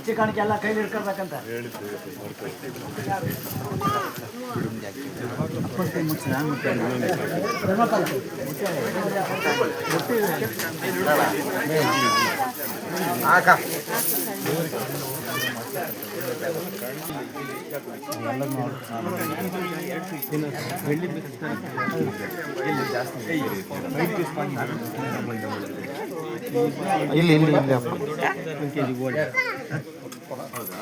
ಮಚ್ಚಿ ಕಾಣಿಕೆ ಎಲ್ಲ ಕೈಲಿ ಹಿಡ್ಕೊಳ್ಬೇಕಂತ. ಅಪ್ಪನ ಮುಚ್ಚಿ ನಾನು ಇಲ್ಲಿ. ಇಲ್ಲಿ ಇಲ್ಲಿ ಹೌದಾ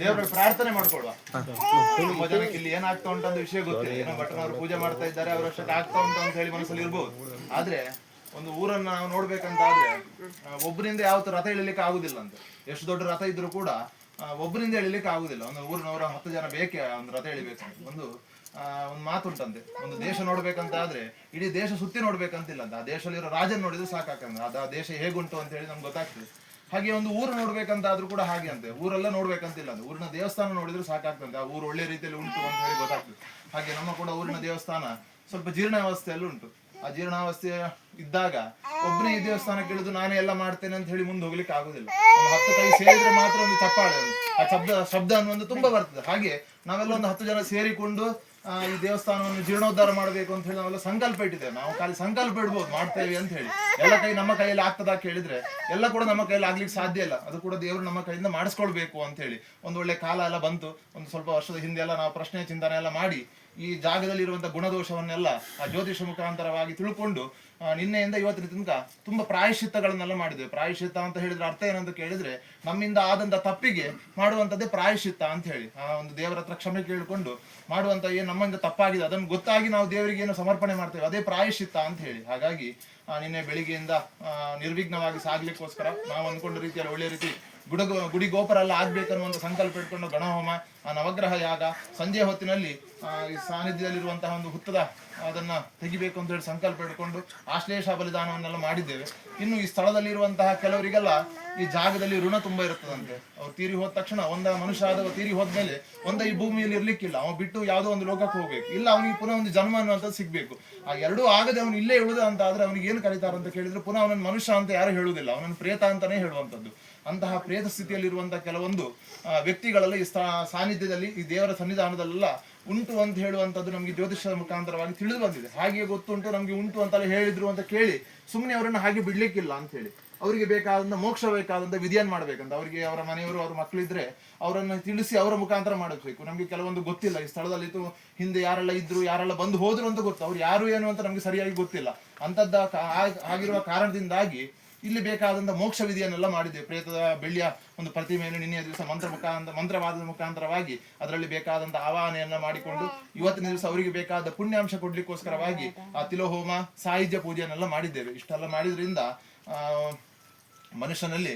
ದೇವರ ಪ್ರಾರ್ಥನೆ ಮಾಡ್ಕೊಳ್ವಾ ತುಂಬಾ ಜನಕ್ಕೆ ಇಲ್ಲಿ ಏನಾಗ್ತಾ ಉಂಟು ಅಂತ ವಿಷಯ ಗೊತ್ತಿಲ್ಲ. ಏನೋ ಭಟ್ರನವರು ಪೂಜೆ ಮಾಡ್ತಾ ಇದ್ದಾರೆ, ಅವ್ರ ಅಷ್ಟಕ್ಕೆ ಆಗ್ತಾ ಉಂಟು ಅಂತ ಹೇಳಿ ಮನಸ್ಸಲ್ಲಿ ಇರ್ಬೋದು. ಆದ್ರೆ ಒಂದು ಊರನ್ನ ನಾವು ನೋಡ್ಬೇಕಂತ ಆದ್ರೆ ಒಬ್ಬರಿಂದ ಯಾವತ್ತು ರಥ ಇಳಿಲಿಕ್ಕೆ ಆಗುದಿಲ್ಲ ಅಂತ. ಎಷ್ಟು ದೊಡ್ಡ ರಥ ಇದ್ರು ಕೂಡ ಒಬ್ಬರಿಂದ ಎಳಿಲಿಕ್ಕೆ ಆಗುದಿಲ್ಲ. ಒಂದು ಊರಿನವರ ಹತ್ತು ಜನ ಬೇಕೇ ಒಂದು ರಥ ಎಳಿಬೇಕು ಒಂದು ಒಂದು ಮಾತುಂಟಂತೆ. ಒಂದು ದೇಶ ನೋಡ್ಬೇಕಂತ ಆದ್ರೆ ಇಡೀ ದೇಶ ಸುತ್ತಿ ನೋಡ್ಬೇಕಂತಿಲ್ಲ ಅಂತ ಆ ದೇಶದಲ್ಲಿರೋ ರಾಜನ್ ನೋಡಿದ್ರೆ ಸಾಕಾಕಂದ್ರೆ ಅದು ಆ ದೇಶ ಹೇಗುಂಟು ಅಂತ ಹೇಳಿ ನಮ್ಗೆ ಗೊತ್ತಾಗ್ತದೆ. ಹಾಗೆ ಒಂದು ಊರು ನೋಡ್ಬೇಕಂತ ಆದ್ರೂ ಕೂಡ ಹಾಗೆ ಅಂತೆ ಊರೆಲ್ಲ ನೋಡ್ಬೇಕಂತಿಲ್ಲ ಅದು ಊರಿನ ದೇವಸ್ಥಾನ ನೋಡಿದ್ರೆ ಸಾಕಾಗ್ತದೆ ಆ ಊರು ಒಳ್ಳೆ ರೀತಿಯಲ್ಲಿ ಉಂಟು ಅಂತ ಹೇಳಿ ಗೊತ್ತಾಗ್ತದೆ. ಹಾಗೆ ನಮ್ಮ ಕೂಡ ಊರಿನ ದೇವಸ್ಥಾನ ಸ್ವಲ್ಪ ಜೀರ್ಣಾವಸ್ಥೆಯಲ್ಲಿ ಉಂಟು. ಆ ಜೀರ್ಣಾವಸ್ಥೆ ಇದ್ದಾಗ ಒಬ್ಬನೇ ಈ ದೇವಸ್ಥಾನಕ್ಕೆ ಇಳಿದು ನಾನೇ ಎಲ್ಲ ಮಾಡ್ತೇನೆ ಅಂತ ಹೇಳಿ ಮುಂದೆ ಹೋಗ್ಲಿಕ್ಕೆ ಆಗುದಿಲ್ಲ. ಒಂದು ಹತ್ತು ಕೈ ಸೇರಿದ್ರೆ ಮಾತ್ರ ಒಂದು ಚಪ್ಪಾಳೆ. ಆ ಶಬ್ದ ಶಬ್ದ ಅನ್ನೋದು ತುಂಬಾ ಬರ್ತದೆ. ಹಾಗೆ ನಾವೆಲ್ಲ ಒಂದು ಹತ್ತು ಜನ ಸೇರಿಕೊಂಡು ಈ ದೇವಸ್ಥಾನವನ್ನು ಜೀರ್ಣೋದ್ಧಾರ ಮಾಡಬೇಕು ಅಂತ ಹೇಳಿ ನಾವೆಲ್ಲ ಸಂಕಲ್ಪ ಇಟ್ಟಿದ್ದೇವೆ. ನಾವು ಖಾಲಿ ಸಂಕಲ್ಪ ಇಡ್ಬೋದು, ಮಾಡ್ತೇವೆ ಅಂತ ಹೇಳಿ. ಎಲ್ಲ ಕೈ ನಮ್ಮ ಕೈಯಲ್ಲಿ ಆಗ್ತದ ಕೇಳಿದ್ರೆ ಎಲ್ಲ ಕೂಡ ನಮ್ಮ ಕೈಯಲ್ಲಿ ಆಗ್ಲಿಕ್ಕೆ ಸಾಧ್ಯ ಇಲ್ಲ. ಅದು ಕೂಡ ದೇವರು ನಮ್ಮ ಕೈಯಿಂದ ಮಾಡಿಸ್ಕೊಳ್ಬೇಕು ಅಂತ ಹೇಳಿ. ಒಂದು ಒಳ್ಳೆ ಕಾಲ ಎಲ್ಲ ಬಂತು. ಒಂದು ಸ್ವಲ್ಪ ವರ್ಷದ ಹಿಂದೆ ಎಲ್ಲ ನಾವು ಪ್ರಶ್ನೆ ಚಿಂತನೆ ಎಲ್ಲ ಮಾಡಿ ಈ ಜಾಗದಲ್ಲಿ ಇರುವಂತಹ ಗುಣದೋಷವನ್ನೆಲ್ಲ ಆ ಜ್ಯೋತಿಷ ಮುಖಾಂತರವಾಗಿ ತಿಳ್ಕೊಂಡು ನಿನ್ನೆಯಿಂದ ಇವತ್ತಿನ ತನಕ ತುಂಬಾ ಪ್ರಾಯಶ್ಚಿತ್ತಗಳನ್ನೆಲ್ಲ ಮಾಡಿದ್ದೇವೆ ಪ್ರಾಯಶ್ಚಿತ್ತ ಅಂತ ಹೇಳಿದ್ರೆ ಅರ್ಥ ಏನಂತ ಕೇಳಿದ್ರೆ, ನಮ್ಮಿಂದ ಆದಂತ ತಪ್ಪಿಗೆ ಮಾಡುವಂತದ್ದೇ ಪ್ರಾಯಶ್ಚಿತ್ತ ಅಂತ ಹೇಳಿ. ಆ ಒಂದು ದೇವರ ಹತ್ರ ಕ್ಷಮೆ ಕೇಳಿಕೊಂಡು ಮಾಡುವಂತ ಏನು ನಮ್ಮಿಂದ ತಪ್ಪಾಗಿದೆ, ಅದನ್ನು ಗೊತ್ತಾಗಿ ನಾವು ದೇವರಿಗೆ ಏನು ಸಮರ್ಪಣೆ ಮಾಡ್ತೇವೆ, ಅದೇ ಪ್ರಾಯಶ್ಚಿತ್ತ ಅಂತ ಹೇಳಿ. ಹಾಗಾಗಿ ನಿನ್ನೆ ಬೆಳಿಗ್ಗೆಯಿಂದ ನಿರ್ವಿಘ್ನವಾಗಿ ಸಾಗ್ಲಿಕ್ಕೋಸ್ಕರ ನಾವು ಅಂದ್ಕೊಂಡ ರೀತಿಯಲ್ಲಿ ಒಳ್ಳೆ ರೀತಿ ಗುಡ ಗುಡಿ ಗೋಪುರ ಎಲ್ಲ ಆಗ್ಬೇಕನ್ನುವಂತ ಸಂಕಲ್ಪ ಇಟ್ಕೊಂಡು ಗಣಹೋಮ ಆ ನವಗ್ರಹ ಯಾಗ ಸಂಜೆ ಹೊತ್ತಿನಲ್ಲಿ ಈ ಸಾನ್ನಿಧ್ಯದಲ್ಲಿರುವಂತಹ ಒಂದು ಹುತ್ತದ ಅದನ್ನ ತೆಗಿಬೇಕು ಅಂತ ಹೇಳಿ ಸಂಕಲ್ಪ ಇಟ್ಕೊಂಡು ಆಶ್ಲೇಷ ಬಲಿದಾನವನ್ನೆಲ್ಲ ಮಾಡಿದ್ದೇವೆ. ಇನ್ನು ಈ ಸ್ಥಳದಲ್ಲಿ ಇರುವಂತಹ ಕೆಲವರಿಗೆಲ್ಲ ಈ ಜಾಗದಲ್ಲಿ ಋಣ ತುಂಬಾ ಇರುತ್ತದಂತೆ. ಅವ್ರು ತೀರಿ ಹೋದ ತಕ್ಷಣ ಒಂದ ಮನುಷ್ಯ ಆದವ ತೀರಿ ಹೋದ್ಮೇಲೆ ಒಂದ ಈ ಭೂಮಿಯಲ್ಲಿ ಇರ್ಲಿಕ್ಕಿಲ್ಲ. ಅವ ಬಿಟ್ಟು ಯಾವುದೋ ಒಂದು ಲೋಕಕ್ಕೆ ಹೋಗ್ಬೇಕು. ಇಲ್ಲ ಅವನಿಗೆ ಪುನಃ ಒಂದು ಜನ್ಮ ಅನ್ನುವಂಥದ್ದು ಸಿಗ್ಬೇಕು. ಆ ಎರಡೂ ಆಗದೆ ಅವನು ಇಲ್ಲೇ ಉಳಿದ ಅಂತ ಆದ್ರೆ ಅವನಿಗೆ ಏನು ಕರೀತಾರ ಅಂತ ಕೇಳಿದ್ರೆ ಪುನಃ ಅವನನ್ನು ಮನುಷ್ಯ ಅಂತ ಯಾರು ಹೇಳುವುದಿಲ್ಲ. ಅವನನ್ನು ಪ್ರೇತ ಅಂತಾನೆ ಹೇಳುವಂಥದ್ದು. ಅಂತಹ ಪ್ರೇತ ಸ್ಥಿತಿಯಲ್ಲಿರುವಂತಹ ಕೆಲವೊಂದು ವ್ಯಕ್ತಿಗಳಲ್ಲಿ ಸಾನ್ನಿಧ್ಯದಲ್ಲಿ, ಈ ದೇವರ ಸನ್ನಿಧಾನದಲ್ಲೆಲ್ಲ ಉಂಟು ಅಂತ ಹೇಳುವಂಥದ್ದು ನಮಗೆ ಜ್ಯೋತಿಷ್ಯದ ಮುಖಾಂತರವಾಗಿ ತಿಳಿದು ಬಂದಿದೆ. ಹಾಗೆ ಗೊತ್ತುಂಟು, ನಮಗೆ ಉಂಟು ಅಂತ ಹೇಳಿದ್ರು ಅಂತ ಕೇಳಿ ಸುಮ್ಮನೆ ಅವರನ್ನು ಹಾಗೆ ಬಿಡ್ಲಿಕ್ಕಿಲ್ಲ ಅಂತ ಹೇಳಿ. ಅವರಿಗೆ ಬೇಕಾದಂತ, ಮೋಕ್ಷ ಬೇಕಾದಂತ ವಿಧಿಯನ್ನು ಮಾಡ್ಬೇಕಂತ. ಅವರಿಗೆ ಅವರ ಮನೆಯವರು, ಅವ್ರ ಮಕ್ಕಳಿದ್ರೆ ಅವರನ್ನು ತಿಳಿಸಿ ಅವರ ಮುಖಾಂತರ ಮಾಡಬೇಕು. ನಮಗೆ ಕೆಲವೊಂದು ಗೊತ್ತಿಲ್ಲ. ಈ ಸ್ಥಳದಲ್ಲಿ ಹಿಂದೆ ಯಾರೆಲ್ಲ ಇದ್ರು, ಯಾರೆಲ್ಲ ಬಂದು ಹೋದ್ರು ಅಂತ ಗೊತ್ತು. ಅವ್ರು ಯಾರು ಏನು ಅಂತ ನಮಗೆ ಸರಿಯಾಗಿ ಗೊತ್ತಿಲ್ಲ. ಅಂತದ್ದ ಕಾ- ಆಗಿರುವ ಕಾರಣದಿಂದಾಗಿ ಇಲ್ಲಿ ಬೇಕಾದಂತ ಮೋಕ್ಷ ವಿಧಿಯನ್ನೆಲ್ಲ ಮಾಡಿದ್ದೇವೆ. ಪ್ರೇತದ ಬೆಳ್ಳಿಯ ಒಂದು ಪ್ರತಿಮೆಯನ್ನು ನಿನ್ನೆಯ ದಿವಸ ಮಂತ್ರ ಮುಖಾಂತರ, ಮಂತ್ರವಾದದ ಮುಖಾಂತರವಾಗಿ ಅದರಲ್ಲಿ ಬೇಕಾದಂತ ಆವಾಹನೆಯನ್ನ ಮಾಡಿಕೊಂಡು ಇವತ್ತಿನ ದಿವಸ ಅವರಿಗೆ ಬೇಕಾದ ಪುಣ್ಯಾಂಶ ಕೊಡ್ಲಿಕ್ಕೋಸ್ಕರವಾಗಿ ಆ ತಿಲೋಹೋಮ, ಸಾಹಿತ್ಯ ಪೂಜೆಯನ್ನೆಲ್ಲ ಮಾಡಿದ್ದೇವೆ. ಇಷ್ಟೆಲ್ಲ ಮಾಡಿದ್ರಿಂದ ಮನುಷ್ಯನಲ್ಲಿ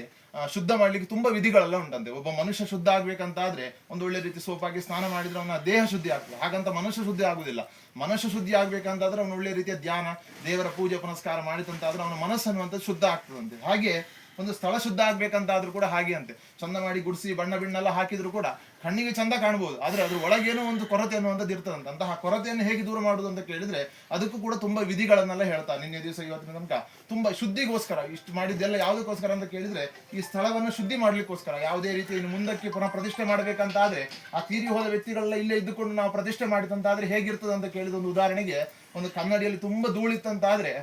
ಶುದ್ಧ ಮಾಡ್ಲಿಕ್ಕೆ ತುಂಬಾ ವಿಧಿಗಳೆಲ್ಲ ಉಂಟಂತೆ. ಒಬ್ಬ ಮನುಷ್ಯ ಶುದ್ಧ ಆಗ್ಬೇಕಂತಾದ್ರೆ ಒಂದು ಒಳ್ಳೆ ರೀತಿ ಸೋಪಾಗಿ ಸ್ನಾನ ಮಾಡಿದ್ರೆ ಅವನ ದೇಹ ಶುದ್ಧಿ ಆಗ್ತದೆ. ಹಾಗಂತ ಮನುಷ್ಯ ಶುದ್ಧಿ ಆಗುದಿಲ್ಲ ಮನುಷ್ಯ ಶುದ್ಧಿ ಆಗ್ಬೇಕಂತಾದ್ರೆ ಅವನು ಒಳ್ಳೆ ರೀತಿಯ ಧ್ಯಾನ, ದೇವರ ಪೂಜೆ, ಪುನಸ್ಕಾರ ಮಾಡಿದಂತಾದ್ರೆ ಅವನ ಮನಸ್ಸು ಅನ್ನುವಂಥದ್ದು ಶುದ್ಧ ಆಗ್ತದಂತೆ. ಹಾಗೆ ಒಂದು ಸ್ಥಳ ಶುದ್ಧ ಆಗ್ಬೇಕಂತಾದ್ರೂ ಕೂಡ ಹಾಗೆ ಅಂತೆ ಚಂದ ಮಾಡಿ ಗುಡಿಸಿ, ಬಣ್ಣ ಬಿಣ್ಣೆಲ್ಲ ಹಾಕಿದ್ರು ಕೂಡ ಕಣ್ಣಿಗೆ ಚಂದ ಕಾಣ್ಬೋದು. ಆದ್ರೆ ಅದ್ರ ಒಳಗೇನೋ ಒಂದು ಕೊರತೆ ಅನ್ನುವಂಥದ್ದು ಇರ್ತದಂತೆ. ಅಂತಹ ಕೊರತೆಯನ್ನು ಹೇಗೆ ದೂರ ಮಾಡುದು ಅಂತ ಕೇಳಿದ್ರೆ ಅದಕ್ಕೂ ಕೂಡ ತುಂಬಾ ವಿಧಿಗಳನ್ನೆಲ್ಲ ಹೇಳ್ತಾ ನಿನ್ನೆ ದಿವಸ ಇವತ್ತಿನ ತನಕ ತುಂಬಾ ಶುದ್ಧಿಗೋಸ್ಕರ, ಇಷ್ಟು ಮಾಡಿದ್ದೆಲ್ಲ ಯಾವುದಕ್ಕೋಸ್ಕರ ಅಂತ ಕೇಳಿದ್ರೆ ಈ ಸ್ಥಳವನ್ನು ಶುದ್ಧಿ ಮಾಡ್ಲಿಕ್ಕೋಸ್ಕರ, ಯಾವುದೇ ರೀತಿ ಇನ್ನು ಮುಂದಕ್ಕೆ ಪುನಃ ಪ್ರತಿಷ್ಠೆ ಮಾಡ್ಬೇಕಂತಾದ್ರೆ ಆ ತೀರಿ ಹೋದ ವ್ಯಕ್ತಿಗಳೆಲ್ಲ ಇಲ್ಲೇ ಇದ್ದುಕೊಂಡು ನಾವು ಪ್ರತಿಷ್ಠೆ ಮಾಡಿದಂತಾದ್ರೆ ಹೇಗಿರ್ತದೆ ಅಂತ ಕೇಳಿದ ಒಂದು ಉದಾಹರಣೆಗೆ ಒಂದು ಕನ್ನಡಿಯಲ್ಲಿ ತುಂಬಾ ಧೂಳಿತ್ತಂತಾದ್ರೆ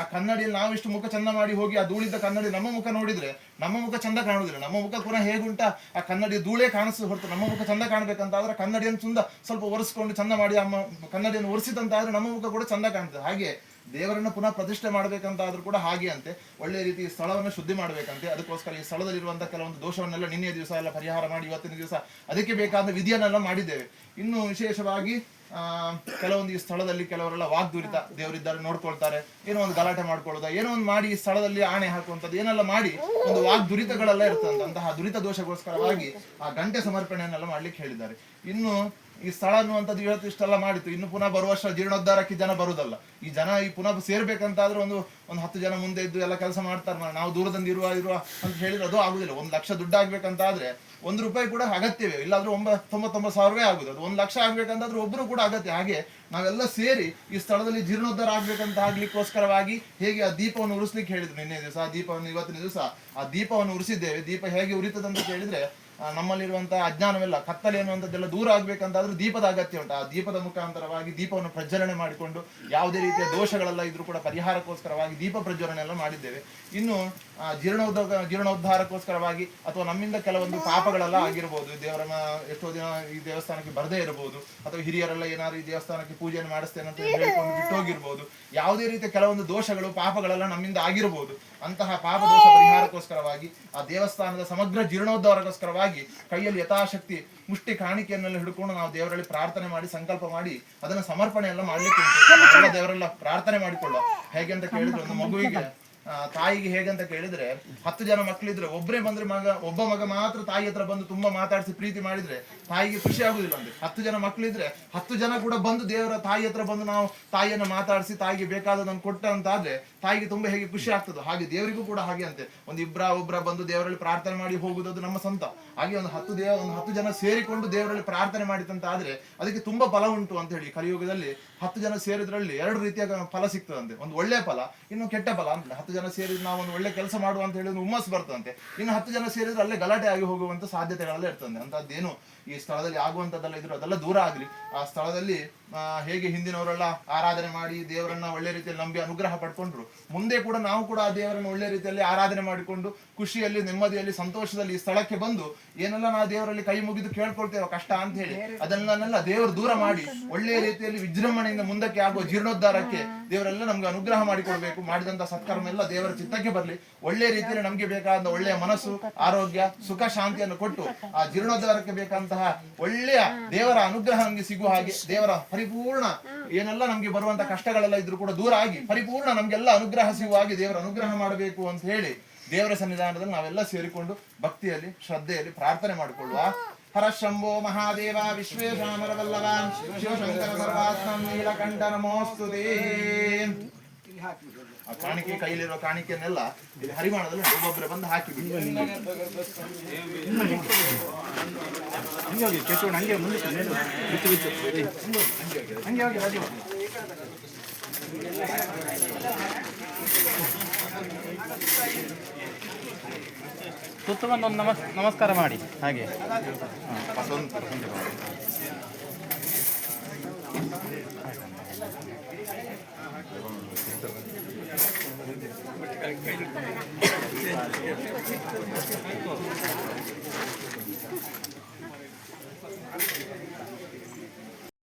ಆ ಕನ್ನಡಿಯಲ್ಲಿ ನಾವು ಇಷ್ಟು ಮುಖ ಚಂದ ಮಾಡಿ ಹೋಗಿ ಆ ಧೂಳಿದ್ದ ಕನ್ನಡಿ ನಮ್ಮ ಮುಖ ನೋಡಿದ್ರೆ ನಮ್ಮ ಮುಖ ಚಂದ ಕಾಣುವುದಿಲ್ಲ. ನಮ್ಮ ಮುಖ ಪುನಃ ಹೇಗುಂಟ? ಆ ಕನ್ನಡಿ ಧೂಳೇ ಕಾಣಿಸ್ ಹೊರತು ನಮ್ಮ ಮುಖ ಚಂದ ಕಾಣಬೇಕಂತ ಆದ್ರೆ ಕನ್ನಡಿಯನ್ನು ಚಂದ ಸ್ವಲ್ಪ ಒರೆಸ್ಕೊಂಡು ಚಂದ ಮಾಡಿ ಅಮ್ಮ ಕನ್ನಡಿಯನ್ನು ಒರೆಸಿದಂತಾದ್ರೆ ನಮ್ಮ ಮುಖ ಕೂಡ ಚಂದ ಕಾಣ್ತದೆ. ಹಾಗೆ ದೇವರನ್ನು ಪುನಃ ಪ್ರತಿಷ್ಠೆ ಮಾಡಬೇಕಂತ ಆದ್ರೂ ಕೂಡ ಹಾಗೆ ಅಂತೆ. ಒಳ್ಳೆ ರೀತಿ ಸ್ಥಳವನ್ನು ಶುದ್ಧಿ ಮಾಡಬೇಕಂತೆ. ಅದಕ್ಕೋಸ್ಕರ ಈ ಸ್ಥಳದಲ್ಲಿರುವಂತಹ ಕೆಲವೊಂದು ದೋಷವನ್ನೆಲ್ಲ ನಿನ್ನೆ ದಿವಸ ಎಲ್ಲ ಪರಿಹಾರ ಮಾಡಿ ಇವತ್ತಿನ ದಿವಸ ಅದಕ್ಕೆ ಬೇಕಾದ ವಿಧಿಯನ್ನೆಲ್ಲ ಮಾಡಿದ್ದೇವೆ. ಇನ್ನು ವಿಶೇಷವಾಗಿ ಕೆಲವೊಂದು ಈ ಸ್ಥಳದಲ್ಲಿ ಕೆಲವರೆಲ್ಲ ವಾಗ್ದುರಿತ ದೇವರಿದ್ದಾರೆ, ನೋಡ್ಕೊಳ್ತಾರೆ. ಏನೋ ಒಂದು ಗಲಾಟೆ ಮಾಡ್ಕೊಳ್ಳೋದ? ಏನೋ ಒಂದು ಮಾಡಿ ಈ ಸ್ಥಳದಲ್ಲಿ ಆಣೆ ಹಾಕುವಂಥದ್ದು, ಏನೆಲ್ಲ ಮಾಡಿ ಒಂದು ವಾಗ್ದುರಿತಗಳೆಲ್ಲ ಇರ್ತದಂತ ಅಂತಹ ದುರಿತ ದೋಷಗೋಸ್ಕರವಾಗಿ ಆ ಗಂಟೆ ಸಮರ್ಪಣೆಯನ್ನೆಲ್ಲ ಮಾಡ್ಲಿಕ್ಕೆ ಹೇಳಿದ್ದಾರೆ. ಇನ್ನು ಈ ಸ್ಥಳ ಅನ್ನುವಂಥದ್ದು ಇವತ್ತು ಇಷ್ಟೆಲ್ಲ ಮಾಡಿತ್ತು. ಇನ್ನು ಪುನಃ ಬರುವ ಜೀರ್ಣೋದ್ಧಾರಕ್ಕೆ ಜನ ಬರುವುದಲ್ಲ. ಈ ಜನ ಈ ಪುನಃ ಸೇರ್ಬೇಕಂತಾದ್ರೆ ಒಂದು ಒಂದು ಹತ್ತು ಜನ ಮುಂದೆ ಇದ್ದು ಎಲ್ಲ ಕೆಲಸ ಮಾಡ್ತಾರೆ. ನಾವು ದೂರದಿಂದ ಇರುವ ಇರುವ ಅಂತ ಹೇಳಿದ್ರೆ ಅದು ಆಗುದಿಲ್ಲ. ಒಂದು ಲಕ್ಷ ದುಡ್ಡು ಆಗ್ಬೇಕಂತಾದ್ರೆ ಒಂದು ರೂಪಾಯಿ ಕೂಡ ಅಗತ್ಯವೇ. ಇಲ್ಲಾಂದ್ರೆ ಒಂಬತ್ತು ತೊಂಬತ್ತೊಂಬತ್ತು ಸಾವಿರವೇ ಆಗುದು. ಅದು ಒಂದು ಲಕ್ಷ ಆಗ್ಬೇಕಂತಾದ್ರೆ ಒಬ್ಬರು ಕೂಡ ಅಗತ್ಯ. ಹಾಗೆ ನಾವೆಲ್ಲ ಸೇರಿ ಈ ಸ್ಥಳದಲ್ಲಿ ಜೀರ್ಣೋದ್ಧಾರ ಆಗ್ಬೇಕಂತ ಆಗ್ಲಿಕ್ಕೋಸ್ಕರವಾಗಿ ಹೇಗೆ ಆ ದೀಪವನ್ನು ಉರಿಸ್ಲಿಕ್ಕೆ ಹೇಳಿದ್ರು. ನಿನ್ನೆ ದಿವಸ ಆ ದೀಪವನ್ನು, ಇವತ್ತಿನ ದಿವಸ ಆ ದೀಪವನ್ನು ಉರಿಸಿದ್ದೇವೆ. ದೀಪ ಹೇಗೆ ಉರಿತದಂತ ಕೇಳಿದ್ರೆ ನಮ್ಮಲ್ಲಿರುವಂತಹ ಅಜ್ಞಾನವೆಲ್ಲ, ಕತ್ತಲೆ ಅನ್ನುವಂಥದ್ದೆಲ್ಲ ದೂರ ಆಗ್ಬೇಕಂತಾದ್ರೂ ದೀಪದ ಅಗತ್ಯ ಉಂಟು. ಆ ದೀಪದ ಮುಖಾಂತರವಾಗಿ ದೀಪವನ್ನು ಪ್ರಜ್ವಲನೆ ಮಾಡಿಕೊಂಡು ಯಾವುದೇ ರೀತಿಯ ದೋಷಗಳೆಲ್ಲ ಇದ್ರೂ ಕೂಡ ಪರಿಹಾರಕ್ಕೋಸ್ಕರವಾಗಿ ದೀಪ ಪ್ರಜ್ವಲನೆ ಎಲ್ಲ ಮಾಡಿದ್ದೇವೆ. ಇನ್ನು ಜೀರ್ಣೋದ್ಧ ಜೀರ್ಣೋದ್ಧಾರಕ್ಕೋಸ್ಕರವಾಗಿ ಅಥವಾ ನಮ್ಮಿಂದ ಕೆಲವೊಂದು ಪಾಪಗಳೆಲ್ಲ ಆಗಿರ್ಬೋದು. ದೇವರ ಎಷ್ಟೋ ದಿನ ಈ ದೇವಸ್ಥಾನಕ್ಕೆ ಬರದೇ ಇರಬಹುದು. ಅಥವಾ ಹಿರಿಯರೆಲ್ಲ ಏನಾದ್ರು ಈ ದೇವಸ್ಥಾನಕ್ಕೆ ಪೂಜೆಯನ್ನು ಮಾಡಿಸ್ತೇನೆ ಅಂತ ಹೇಳ್ಕೊಂಡು ಬಿಟ್ಟೋಗಿರ್ಬೋದು. ಯಾವುದೇ ರೀತಿಯ ಕೆಲವೊಂದು ದೋಷಗಳು, ಪಾಪಗಳೆಲ್ಲ ನಮ್ಮಿಂದ ಆಗಿರಬಹುದು ಅಂತಹ ಪಾಪ ದೋಷ ಪರಿಹಾರಕ್ಕೋಸ್ಕರವಾಗಿ ಆ ದೇವಸ್ಥಾನದ ಸಮಗ್ರ ಜೀರ್ಣೋದ್ಧಾರಕ್ಕೋಸ್ಕರವಾಗಿ ಕೈಯಲ್ಲಿ ಯಥಾಶಕ್ತಿ ಮುಷ್ಟಿ ಕಾಣಿಕೆಯನ್ನೆಲ್ಲ ಹಿಡ್ಕೊಂಡು ನಾವು ದೇವರಲ್ಲಿ ಪ್ರಾರ್ಥನೆ ಮಾಡಿ ಸಂಕಲ್ಪ ಮಾಡಿ ಅದನ್ನ ಸಮರ್ಪಣೆ ಎಲ್ಲ ಮಾಡ್ಲಿಕ್ಕೆ ದೇವರೆಲ್ಲ ಪ್ರಾರ್ಥನೆ ಮಾಡಿಕೊಳ್ಳುವ ಹೇಗೆ ಅಂತ ಕೇಳಿದ್ರೆ ಒಂದು ಮಗುವಿಗೆ ತಾಯಿಗೆ ಹೇಗಂತ ಕೇಳಿದ್ರೆ, ಹತ್ತು ಜನ ಮಕ್ಕಳಿದ್ರೆ ಒಬ್ಬರೇ ಬಂದ್ರೆ ಮಗ, ಒಬ್ಬ ಮಗ ಮಾತ್ರ ತಾಯಿ ಹತ್ರ ಬಂದು ತುಂಬಾ ಮಾತಾಡಿಸಿ ಪ್ರೀತಿ ಮಾಡಿದ್ರೆ ತಾಯಿಗೆ ಖುಷಿ ಆಗುದಿಲ್ಲ ಅಂದ್ರೆ. ಹತ್ತು ಜನ ಮಕ್ಕಳಿದ್ರೆ ಹತ್ತು ಜನ ಕೂಡ ಬಂದು ದೇವರ ತಾಯಿ ಹತ್ರ ಬಂದು ನಾವು ತಾಯಿಯನ್ನ ಮಾತಾಡಿಸಿ ತಾಯಿಗೆ ಬೇಕಾದದನ್ನು ಕೊಟ್ಟ ಅಂತ ಆದ್ರೆ ತಾಯಿಗೆ ತುಂಬಾ ಹೇಗೆ ಖುಷಿ ಆಗ್ತದೆ ಹಾಗೆ ದೇವರಿಗೂ ಕೂಡ ಹಾಗೆ ಅಂತೆ. ಒಂದು ಇಬ್ಬರ ಒಬ್ರ ಬಂದು ದೇವರಲ್ಲಿ ಪ್ರಾರ್ಥನೆ ಮಾಡಿ ಹೋಗುದು ಅದು ನಮ್ಮ ಸ್ವಂತ. ಹಾಗೆ ಒಂದು ಹತ್ತು ದೇವ, ಒಂದು ಹತ್ತು ಜನ ಸೇರಿಕೊಂಡು ದೇವರಲ್ಲಿ ಪ್ರಾರ್ಥನೆ ಮಾಡಿದಂತ ಆದ್ರೆ ಅದಕ್ಕೆ ತುಂಬಾ ಫಲ ಉಂಟು ಅಂತ ಹೇಳಿ ಕಲಿಯುಗದಲ್ಲಿ ಹತ್ತು ಜನ ಸೇರಿದ್ರಲ್ಲಿ ಎರಡು ರೀತಿಯ ಫಲ ಸಿಗ್ತದಂತೆ. ಒಂದು ಒಳ್ಳೆಯ ಫಲ, ಇನ್ನು ಕೆಟ್ಟ ಫಲ ಅಂತ. ಹತ್ತು ಜನ ಸೇರಿದ್ರೆ ನಾವು ಒಂದು ಒಳ್ಳೆ ಕೆಲಸ ಮಾಡುವ ಅಂತ ಹೇಳಿದ್ರೆ ಹುಮ್ಮಸ್ ಬರ್ತಂತೆ. ಇನ್ನು ಹತ್ತು ಜನ ಸೇರಿದ್ರೆ ಅಲ್ಲೇ ಗಲಾಟೆ ಆಗಿ ಹೋಗುವಂತ ಸಾಧ್ಯತೆಗಳೆಲ್ಲ ಇರ್ತದೆ ಅಂತದ್ದೇನು ಈ ಸ್ಥಳದಲ್ಲಿ ಆಗುವಂತದ್ದೆಲ್ಲ ಇದ್ರು ಅದೆಲ್ಲ ದೂರ ಆಗ್ಲಿ. ಆ ಸ್ಥಳದಲ್ಲಿ ಹೇಗೆ ಹಿಂದಿನವರೆಲ್ಲ ಆರಾಧನೆ ಮಾಡಿ ದೇವರನ್ನ ಒಳ್ಳೆ ರೀತಿಯಲ್ಲಿ ನಂಬಿ ಅನುಗ್ರಹ ಪಡ್ಕೊಂಡ್ರು. ಮುಂದೆ ಕೂಡ ನಾವು ಕೂಡ ಆ ದೇವರನ್ನ ಒಳ್ಳೆ ರೀತಿಯಲ್ಲಿ ಆರಾಧನೆ ಮಾಡಿಕೊಂಡು ಖುಷಿಯಲ್ಲಿ, ನೆಮ್ಮದಿಯಲ್ಲಿ, ಸಂತೋಷದಲ್ಲಿ ಈ ಸ್ಥಳಕ್ಕೆ ಬಂದು ಏನೆಲ್ಲ ನಾ ದೇವರಲ್ಲಿ ಕೈ ಮುಗಿದು ಕೇಳ್ಕೊಳ್ತೇವೆ ಕಷ್ಟ ಅಂತ ಹೇಳಿ ಅದನ್ನೆಲ್ಲ ದೇವರು ದೂರ ಮಾಡಿ ಒಳ್ಳೆ ರೀತಿಯಲ್ಲಿ ವಿಜೃಂಭಣೆಯಿಂದ ಮುಂದಕ್ಕೆ ಆಗುವ ಜೀರ್ಣೋದ್ಧಾರಕ್ಕೆ ದೇವರೆಲ್ಲ ನಮ್ಗೆ ಅನುಗ್ರಹ ಮಾಡಿಕೊಡ್ಬೇಕು, ಮಾಡಿದಂತ ಸತ್ಕರ್ಮ ಎಲ್ಲ ದೇವರ ಚಿತ್ತಕ್ಕೆ ಬರಲಿ. ಒಳ್ಳೆ ರೀತಿಯಲ್ಲಿ ನಮಗೆ ಬೇಕಾದ ಒಳ್ಳೆಯ ಮನಸ್ಸು, ಆರೋಗ್ಯ, ಸುಖ, ಶಾಂತಿಯನ್ನು ಕೊಟ್ಟು ಆ ಜೀರ್ಣೋದ್ಧಾರಕ್ಕೆ ಬೇಕಂತಹ ಒಳ್ಳೆಯ ದೇವರ ಅನುಗ್ರಹ ನಮಗೆ ಸಿಗುವ ಹಾಗೆ, ದೇವರ ಪರಿಪೂರ್ಣ ಏನೆಲ್ಲ ನಮಗೆ ಬರುವಂತ ಕಷ್ಟಗಳೆಲ್ಲ ಇದ್ರೂ ಕೂಡ ದೂರ ಆಗಿ, ಪರಿಪೂರ್ಣ ನಮಗೆಲ್ಲ ಅನುಗ್ರಹ ಸಿಗುವ ಹಾಗೆ ದೇವರ ಅನುಗ್ರಹ ಮಾಡಬೇಕು ಅಂತ ಹೇಳಿ ದೇವರ ಸನ್ನಿಧಾನದಲ್ಲಿ ನಾವೆಲ್ಲ ಸೇರಿಕೊಂಡು ಭಕ್ತಿಯಲ್ಲಿ, ಶ್ರದ್ಧೆಯಲ್ಲಿ ಪ್ರಾರ್ಥನೆ ಮಾಡಿಕೊಳ್ಳುವ. ಹರ ಶಂಭೋ ಮಹಾದೇವ ವಿಶ್ವೇಶಾಮರವಲ್ಲವ ಶಿವಶಂಕರ ಸರ್ವಾತ್ಮ ನೀಲಕಂಠ ನಮೋಸ್ತುತೇ. ಆ ಕಾಣಿಕೆ ಕೈಲಿರೋ ಕಾಣಿಕೆಯನ್ನೆಲ್ಲ ಇಲ್ಲಿ ಹರಿಮಾಣದಲ್ಲಿ ಒಬ್ಬೊಬ್ಬರೇ ಬಂದು ಹಾಕಿ ಹಂಗೆ ಹೋಗಿ ಮುಂದೆ ಹಂಗೆ ಹೋಗಿ ರಾಜೀವ್ ಸುತ್ತ ಬಂದು ಒಂದು ನಮಸ್ ನಮಸ್ಕಾರ ಮಾಡಿ. ಹಾಗೆ. ವಸಂತ Thank you.